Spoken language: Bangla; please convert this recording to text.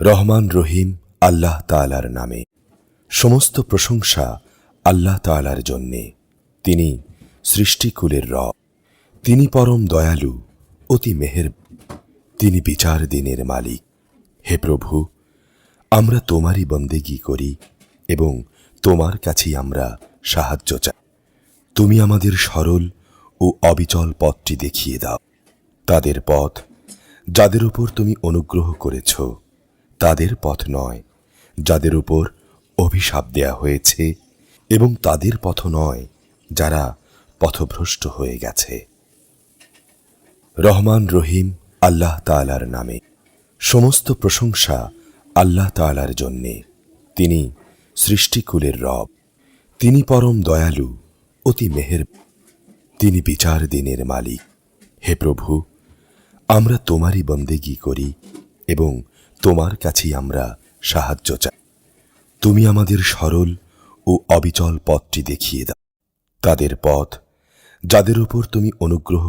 রহমান রহিম আল্লাহ তালার নামে। সমস্ত প্রশংসা আল্লাহ তালার জন্যে। তিনি সৃষ্টিকুলের র তিনি পরম দয়ালু, অতি মেহের তিনি বিচার দিনের মালিক। হে প্রভু, আমরা তোমারই বন্দেগী করি এবং তোমার কাছেই আমরা সাহায্য চাই তুমি আমাদের সরল ও অবিচল পথটি দেখিয়ে দাও। তাদের পথ, যাদের উপর তুমি অনুগ্রহ করেছ তাদের পথ নয়, যাদের উপর অভিশাপ দেয়া হয়েছে এবং তাদের পথ নয়, যারা পথভ্রষ্ট হয়ে গেছে। রহমান রহিম আল্লাহ তালার নামে। সমস্ত প্রশংসা আল্লাহ তালার জন্যে। তিনি সৃষ্টিকুলের রব। তিনি পরম দয়ালু, অতি মেহের। তিনি বিচার দিনের মালিক। হে প্রভু, আমরা তোমারই বন্দেগী করি এবং তোমার কাছেই আমরা সাহায্য চাই। তুমি আমাদের সরল ও অবিচল পথটি দেখিয়ে দাও। তাদের পথ, যাদের উপর তুমি অনুগ্রহ